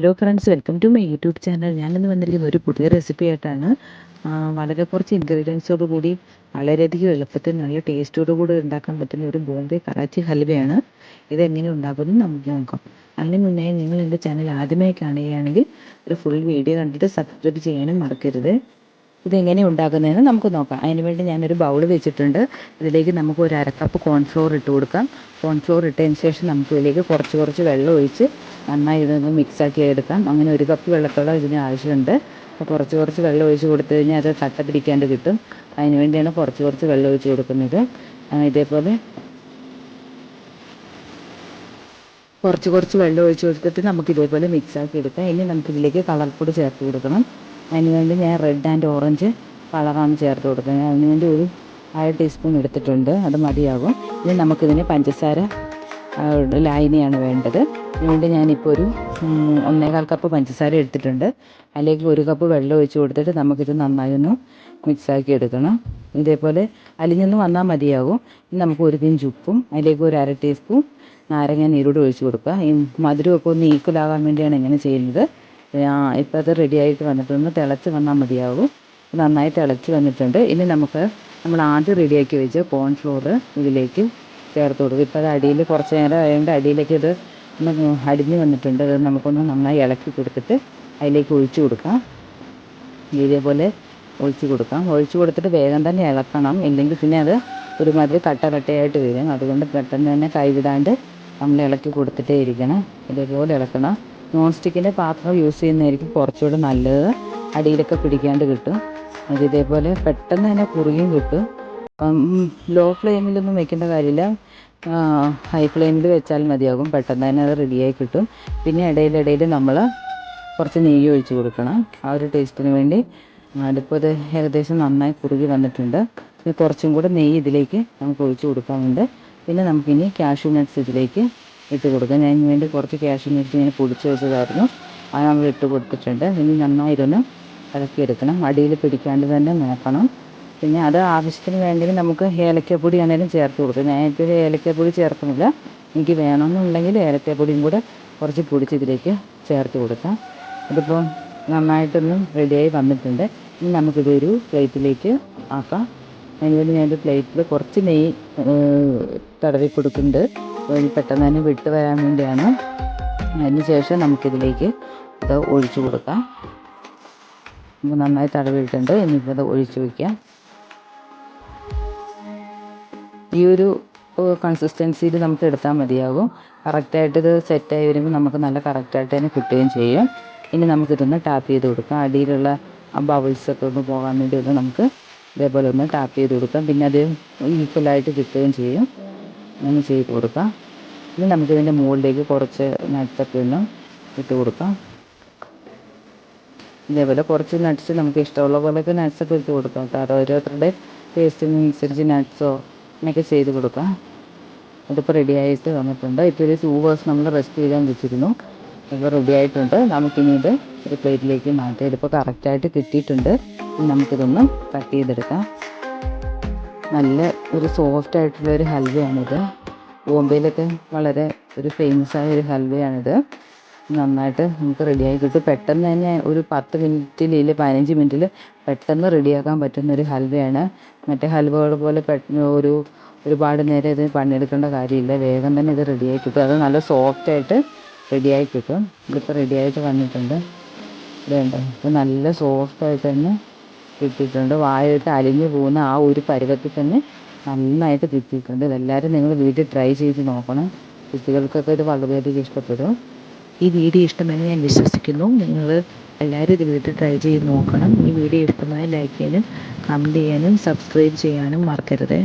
Hello friends welcome to my YouTube channel ഞാനിന്ന് വന്നിരിക്കുന്ന ഒരു പുതിയ റെസിപ്പി ആയിട്ടാണ് വളരെ കുറച്ച് ഇൻഗ്രീഡിയൻസോട് കൂടി വളരെയധികം എളുപ്പത്തിൽ നല്ല ടേസ്റ്റോട് കൂടി ഉണ്ടാക്കാൻ പറ്റുന്ന ഒരു ബോംബെ കറാച്ചി ഹൽവയാണ്. ഇത് എങ്ങനെ ഉണ്ടാക്കുമെന്ന് നമുക്ക് നോക്കാം. അതിന് മുന്നേ നിങ്ങൾ എന്റെ ചാനൽ ആദ്യമായി കാണുകയാണെങ്കിൽ ഒരു ഫുൾ വീഡിയോ കണ്ടിട്ട് സബ്സ്ക്രൈബ് ചെയ്യാനും മറക്കരുത്. ഇതെങ്ങനെ ഉണ്ടാക്കുന്നതെന്ന് നമുക്ക് നോക്കാം. അതിന് വേണ്ടി ഞാനൊരു ബൗൾ വെച്ചിട്ടുണ്ട്. ഇതിലേക്ക് നമുക്ക് ഒരു അരക്കപ്പ് കോൺഫ്ലോർ ഇട്ട് കൊടുക്കാം. കോൺഫ്ലോർ ഇട്ടതിന് ശേഷം നമുക്ക് ഇതിലേക്ക് കുറച്ച് കുറച്ച് വെള്ളം ഒഴിച്ച് നന്നായി ഇതൊന്ന് മിക്സാക്കി എടുക്കാം. അങ്ങനെ ഒരു കപ്പ് വെള്ളത്തോളം ഇതിന് ആവശ്യമുണ്ട്. അപ്പോൾ കുറച്ച് കുറച്ച് വെള്ളം ഒഴിച്ച് കൊടുത്തു കഴിഞ്ഞാൽ അത് കട്ട പിടിക്കാണ്ട് കിട്ടും. അതിന് വേണ്ടിയാണ് കുറച്ച് കുറച്ച് വെള്ളം ഒഴിച്ച് കൊടുക്കുന്നത്. ഇതേപോലെ കുറച്ച് കുറച്ച് വെള്ളം ഒഴിച്ച് കൊടുത്തിട്ട് നമുക്ക് ഇതേപോലെ മിക്സാക്കി എടുക്കാം. ഇനി നമുക്ക് ഇതിലേക്ക് കളർ പൊടി ചേർത്ത് കൊടുക്കണം. അതിന് വേണ്ടി ഞാൻ റെഡ് ആൻഡ് ഓറഞ്ച് കളറാണ് ചേർത്ത് കൊടുക്കുന്നത്. അതിന് വേണ്ടി ഒരു അര ടീസ്പൂൺ എടുത്തിട്ടുണ്ട്. അത് മതിയാകും. ഇനി നമുക്കിതിന് പഞ്ചസാര ലായനിയാണ് വേണ്ടത്. അതുകൊണ്ട് ഞാനിപ്പോൾ ഒരു ഒന്നേകാൽ കപ്പ് പഞ്ചസാര എടുത്തിട്ടുണ്ട്. അതിലേക്ക് ഒരു കപ്പ് വെള്ളം ഒഴിച്ച് കൊടുത്തിട്ട് നമുക്കിത് നന്നായി ഒന്ന് മിക്സാക്കി എടുക്കണം. ഇതേപോലെ അലിഞ്ഞൊന്ന് വന്നാൽ മതിയാകും ഇനി നമുക്ക് ഒരു പിഞ്ച് ഉപ്പും അതിലേക്ക് ഒരു അര ടീസ്പൂൺ നാരങ്ങ നീരോട് ഒഴിച്ച് കൊടുക്കുക. ഈ മധുരമൊക്കെ ഒന്ന് ഈക്വലാകാൻ വേണ്ടിയാണ് ഇങ്ങനെ ചെയ്യുന്നത്. ഇപ്പോൾ അത് റെഡി ആയിട്ട് വന്നിട്ടൊന്ന് തിളച്ച് വന്നാൽ മതിയാകും നന്നായി തിളച്ച് വന്നിട്ടുണ്ട്. ഇനി നമുക്ക് നമ്മൾ ആദ്യം റെഡിയാക്കി വെച്ച കോൺഫ്ലോർ ഇതിലേക്ക് ചേർത്ത് കൊടുക്കും. ഇപ്പോൾ അത് അടിയിൽ കുറച്ച് നേരം ആയതുകൊണ്ട് അടിയിലേക്ക് ഇത് ഒന്ന് അടിഞ്ഞ് വന്നിട്ടുണ്ട്. അത് നമുക്കൊന്ന് നന്നായി ഇളക്കി കൊടുത്തിട്ട് അതിലേക്ക് ഒഴിച്ച് കൊടുക്കാം. ഇതേപോലെ ഒഴിച്ച് കൊടുക്കാം. ഒഴിച്ച് കൊടുത്തിട്ട് വേഗം തന്നെ ഇളക്കണം. ഇല്ലെങ്കിൽ പിന്നെ അത് ഒരുമാതിരി കട്ട കട്ടയായിട്ട് വരും. അതുകൊണ്ട് പെട്ടെന്ന് തന്നെ കൈവിടാണ്ട് നമ്മൾ ഇളക്കി കൊടുത്തിട്ടേ ഇരിക്കണം. ഇതേപോലെ ഇളക്കണം. നോൺ സ്റ്റിക്കിന്റെ പാത്രം യൂസ് ചെയ്യുന്നതായിരിക്കും കുറച്ചുകൂടെ നല്ലത്. അടിയിലൊക്കെ പിടിക്കാണ്ട് കിട്ടും. അത് ഇതേപോലെ പെട്ടെന്ന് തന്നെ കുറുകിയും കിട്ടും. ലോ ഫ്ലെയിമിലൊന്നും വെക്കേണ്ട കാര്യമില്ല. ഹൈ ഫ്ലെയിമിൽ വെച്ചാൽ മതിയാകും. പെട്ടെന്ന് തന്നെ അത് റെഡിയായി കിട്ടും. പിന്നെ ഇടയിലിടയിൽ നമ്മൾ കുറച്ച് നെയ്യ് ഒഴിച്ച് കൊടുക്കണം. ആ ഒരു ടേസ്റ്റിന് വേണ്ടി. അതിപ്പോൾ ഇത് ഏകദേശം നന്നായി കുറുകി വന്നിട്ടുണ്ട്. ഇനി കുറച്ചും കൂടെ നെയ്യ് ഇതിലേക്ക് നമുക്ക് ഒഴിച്ച് കൊടുക്കാറുണ്ട് പിന്നെ നമുക്കിനി കാഷ്യൂ നട്ട്സ് ഇതിലേക്ക് ഇട്ട് കൊടുക്കാം. ഞാൻ വേണ്ടി കുറച്ച് കാഷ്യൂ നട്ട്സ് ഞാൻ പൊടിച്ച് വെച്ചതായിരുന്നു. അത് നമ്മൾ ഇട്ട് കൊടുത്തിട്ടുണ്ട്. ഇനി നന്നായി ഇതൊന്ന് ഇളക്കിയെടുക്കണം. അടിയിൽ പിടിക്കാണ്ട് തന്നെ നോക്കണം. പിന്നെ അത് ആവശ്യത്തിന് വേണ്ടെങ്കിൽ നമുക്ക് ഏലക്കപ്പൊടി ആണെങ്കിലും ചേർത്ത് കൊടുക്കാം. ഞാൻ ഇപ്പോൾ ഏലക്കപ്പൊടി ചേർക്കുന്നില്ല. എനിക്ക് വേണമെന്നുണ്ടെങ്കിൽ ഏലക്കപ്പൊടിയും കൂടെ കുറച്ച് പൊടിച്ച് ഇതിലേക്ക് ചേർത്ത് കൊടുക്കാം. ഇതിപ്പോൾ നന്നായിട്ടൊന്ന് റെഡിയായി വന്നിട്ടുണ്ട്. ഇനി നമുക്കിതൊരു പ്ലേറ്റിലേക്ക് ആക്കാം. അതിനുവേണ്ടി ഞാനൊരു പ്ലേറ്റിൽ കുറച്ച് നെയ്യ് തടവി കൊടുക്കുന്നുണ്ട്. പെട്ടെന്ന് തന്നെ വിട്ട് വരാൻ വേണ്ടിയാണ്. അതിന് ശേഷം നമുക്കിതിലേക്ക് ഇത് ഒഴിച്ചു കൊടുക്കാം. നന്നായി തടവിയിട്ടുണ്ട്. ഇനിയിപ്പോൾ അത് ഒഴിച്ചു വയ്ക്കാം. ഈ ഒരു കൺസിസ്റ്റൻസിയിൽ നമുക്ക് എടുത്താൽ മതിയാകും. കറക്റ്റായിട്ട് ഇത് സെറ്റായി വരുമ്പോൾ നമുക്ക് നല്ല കറക്റ്റായിട്ട് തന്നെ കിട്ടുകയും ചെയ്യും. ഇനി നമുക്കിതൊന്ന് ടാപ്പ് ചെയ്ത് കൊടുക്കാം. അടിയിലുള്ള ബബിൾസൊക്കെ ഒന്ന് പോകാൻ വേണ്ടി ഒന്ന് നമുക്ക് ഇതേപോലെ ഒന്ന് ടാപ്പ് ചെയ്ത് കൊടുക്കാം. പിന്നെ അത് ഈക്വലായിട്ട് കിട്ടുകയും ചെയ്യും. അങ്ങനെ ചെയ്ത് കൊടുക്കാം. ഇനി നമുക്കിതിന്റെ മുകളിലേക്ക് കുറച്ച് നട്ട്സൊക്കെ ഒന്ന് ഇട്ട് കൊടുക്കാം. ഇതേപോലെ കുറച്ച് നട്ട്സ് നമുക്ക് ഇഷ്ടമുള്ള പോലെയൊക്കെ നട്ട്സൊക്കെ ഇട്ട് കൊടുക്കാം കേട്ടോ. ഓരോരുത്തരുടെ ടേസ്റ്റിനനുസരിച്ച് നട്ട്സോ അങ്ങനെയൊക്കെ ചെയ്ത് കൊടുക്കാം. അതിപ്പോൾ റെഡി ആയിട്ട് വന്നിട്ടുണ്ട്. ഇപ്പോൾ ഒരു ടു ഹവേഴ്സ് നമ്മൾ റെസ്റ്റ് ചെയ്യാൻ വെച്ചിരുന്നു. ഇപ്പോൾ റെഡി ആയിട്ടുണ്ട്. നമുക്കിനി ഇത് ഒരു പ്ലേറ്റിലേക്ക് മാറ്റാം. ഇതിപ്പോൾ കറക്റ്റായിട്ട് കിട്ടിയിട്ടുണ്ട്. നമുക്കിതൊന്ന് കട്ട് ചെയ്തെടുക്കാം. നല്ല ഒരു സോഫ്റ്റ് ആയിട്ടുള്ള ഒരു ഹൽവയാണിത്. ബോംബെയിലൊക്കെ വളരെ ഒരു ഫേമസ് ആയ ഒരു ഹൽവയാണിത്. നന്നായിട്ട് നമുക്ക് റെഡിയായി കിട്ടും. പെട്ടെന്ന് തന്നെ ഒരു പത്ത് മിനിറ്റിൽ ഇല്ല പതിനഞ്ച് മിനിറ്റിൽ പെട്ടെന്ന് റെഡിയാക്കാൻ പറ്റുന്ന ഒരു ഹൽവയാണ്. മറ്റേ ഹൽവകൾ പോലെ ഒരു ഒരുപാട് നേരം ഇത് പണിയെടുക്കേണ്ട കാര്യമില്ല. വേഗം തന്നെ ഇത് റെഡിയായി കിട്ടും. അത് നല്ല സോഫ്റ്റായിട്ട് റെഡിയായി കിട്ടും. ഇതിപ്പോൾ റെഡിയായിട്ട് വന്നിട്ടുണ്ട്. ഇതുണ്ട്? ഇപ്പോൾ നല്ല സോഫ്റ്റായിട്ട് തന്നെ കിട്ടിയിട്ടുണ്ട്. വായിട്ട് അലിഞ്ഞു പോകുന്ന ആ ഒരു പരുവത്തിൽ തന്നെ നന്നായിട്ട് കിട്ടിയിട്ടുണ്ട് ഇതെല്ലാവരും നിങ്ങൾ വീട്ടിൽ ട്രൈ ചെയ്ത് നോക്കണം. കുട്ടികൾക്കൊക്കെ ഇത് വളരെയധികം ഇഷ്ടപ്പെടും. ഈ വീഡിയോ ഇഷ്ടമെന്ന് ഞാൻ വിശ്വസിക്കുന്നു. നിങ്ങൾ എല്ലാവരും ഇത് വീട്ടിൽ ട്രൈ ചെയ്ത് നോക്കണം. ഈ വീഡിയോ ഇഷ്ടമായി ലൈക്ക് ചെയ്യാനും കമന്റ് ചെയ്യാനും സബ്സ്ക്രൈബ് ചെയ്യാനും മറക്കരുത്.